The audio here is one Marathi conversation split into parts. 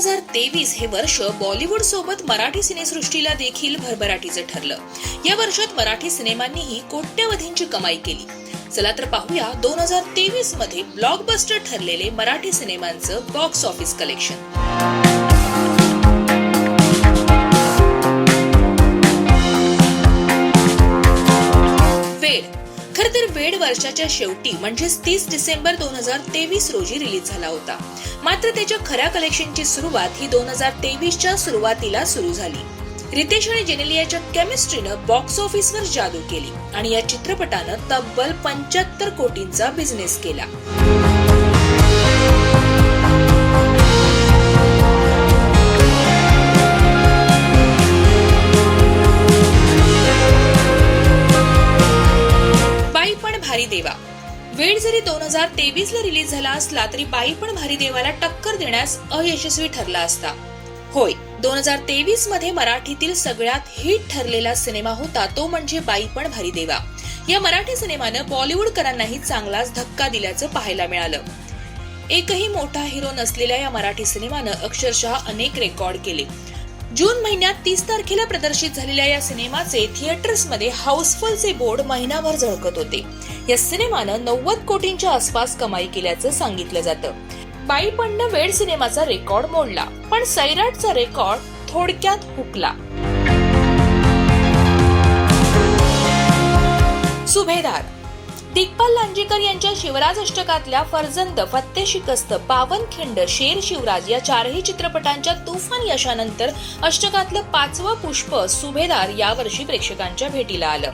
हजार तेवीस हे वर्ष बॉलिवूड सोबत मराठी सिनेसृष्टीला देखील भरभराटीचं ठरलं. या वर्षात मराठी सिनेमांनीही कोट्यवधींची कमाई केली. चला तर पाहूया दोन हजार तेवीसमध्ये ब्लॉकबस्टर ठरलेले मराठी सिनेमांचं बॉक्स ऑफिस कलेक्शन खर तर वेड वर्षाच्या शेवटी म्हणजेच तीस डिसेंबर दोन हजार तेवीस रोजी रिलीज झाला होता. मात्र त्याच्या खऱ्या कलेक्शनची सुरुवात ही दोन हजार तेवीसच्या सुरुवातीला सुरू झाली. रितेश आणि जेनेलियाच्या केमिस्ट्रीनं बॉक्स ऑफिसवर जादू केली आणि या चित्रपटानं तब्बल पंच्याहत्तर कोटींचा बिझनेस केला. वेळ जरी दोन हजार तेवीस ला रिलीज झाला असला तरी बाई पण भारी देवाला टक्कर देण्यास अयशस्वी ठरला असता. होय दोन हजार तेवीसमध्ये मराठीतील सगळ्यात हिट ठरलेला सिनेमा होता तो म्हणजे बाई पण भारी देवा. या मराठी सिनेमानं बॉलिवूडकरांनाही चांगलाच धक्का दिल्याचं पाहायला मिळालं. एकही मोठा हिरो नसलेल्या या मराठी सिनेमानं अक्षरशः अनेक रेकॉर्ड केले. जून महिन्यात तीस तारखेला प्रदर्शित झालेल्या या सिनेमाचे थिएटर्समध्ये हाऊसफुलचे बोर्ड महिनाभर झळकत होते. या सिनेमानं नव्वद कोटींच्या आसपास कमाई केल्याचं सांगितलं जातं. बाई पण वेड सिनेमाचा रेकॉर्ड मोडला पण सैराटचा रेकॉर्ड थोडक्यात हुकला. दिग्पाल लांजेकर यांच्या शिवराज अष्टकातल्या फरजंद फत्ते शिकस्त पावनखिंड शेर शिवराज या चारही चित्रपटांच्या तुफान यशानंतर अष्टकातलं पाचवं पुष्प सुभेदार यावर्षी प्रेक्षकांच्या भेटीला आलं.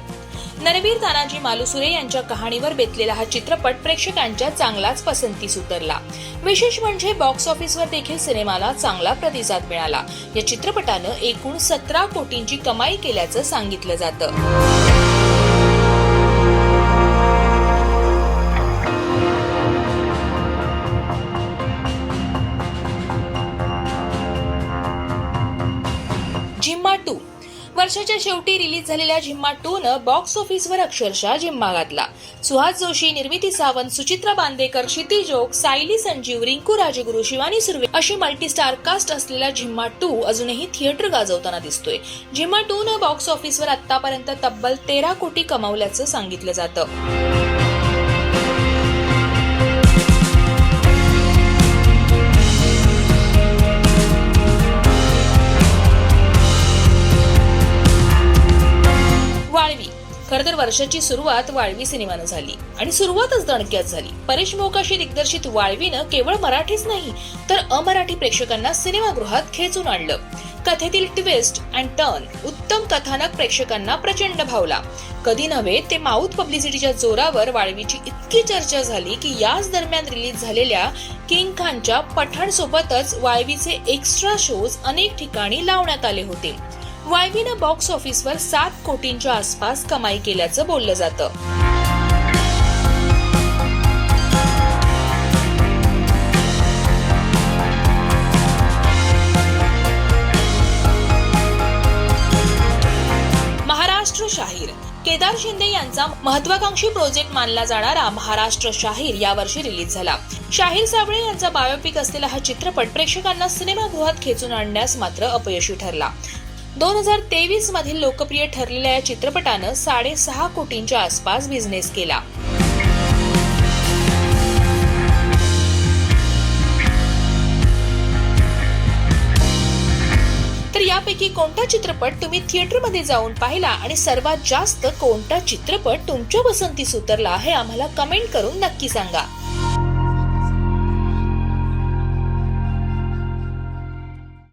नरवीर तानाजी मालुसुरे यांच्या कहाणीवर बेतलेला हा चित्रपट प्रेक्षकांच्या चांगलाच पसंतीस उतरला विशेष म्हणजे बॉक्स ऑफिसवर देखील सिनेमाला चांगला प्रतिसाद मिळाला. या चित्रपटानं एकूण सतरा कोटींची कमाई केल्याचं सांगितलं जातं. झिम्मा टू वर्षाच्या शेवटी रिलीज झालेल्या झिम्मा टू न बॉक्स ऑफिसवर अक्षरशः जिम्मा घातला. सुहास जोशी निर्मिती सावंत सुचित्रा बांदेकर क्षिती जोग सायली संजीव रिंकू राजगुरू शिवानी सुर्वे अशी मल्टीस्टार कास्ट असलेला झिम्मा टू अजूनही थिएटर गाजवताना दिसतोय. झिम्मा टू न बॉक्स ऑफिसवर आतापर्यंत तब्बल तेरा कोटी कमावल्याचं सांगितलं जातं. वर्षाची सुरुवात वाळवी सिनेमानं झाली. आणि सुरुवातच दणक्यात झाली. परेश मोकाशी दिग्दर्शित वाळवीनं केवळ मराठीच नाही तर अमराठी प्रेक्षकांना सिनेमागृहात खेचून आणलं. कथेतील ट्विस्ट अँड टर्न उत्तम कथानक प्रेक्षकांना प्रचंड भावला. कधी नव्हे ते माऊथ पब्लिसिटीच्या जोरावर वाळवीची इतकी चर्चा झाली की याच दरम्यान रिलीज झालेल्या किंग खानच्या पठाण सोबतच वाळवीचे एक्स्ट्रा शोज अनेक ठिकाणी लावण्यात आले होते. वायवीनं बॉक्स ऑफिसवर सात कोटींच्या आसपास कमाई केल्याचं बोललं जातं. महाराष्ट्र शाहीर. केदार शिंदे यांचा महत्वाकांक्षी प्रोजेक्ट मानला जाणारा महाराष्ट्र शाहीर यावर्षी रिलीज झाला. शाहीर साबळे यांचा बायोपिक असलेला हा चित्रपट प्रेक्षकांना सिनेमागृहात खेचून आणण्यास मात्र अपयशी ठरला. दोन हजार तेवीस मधील लोकप्रिय ठरलेल्या या चित्रपटानं साडेसहा कोटींच्या आसपास बिझनेस केला. तर यापैकी कोणता चित्रपट तुम्ही थिएटरमध्ये जाऊन पाहिला आणि सर्वात जास्त कोणता चित्रपट तुमच्या पसंतीस उतरला हे आम्हाला कमेंट करून नक्की सांगा.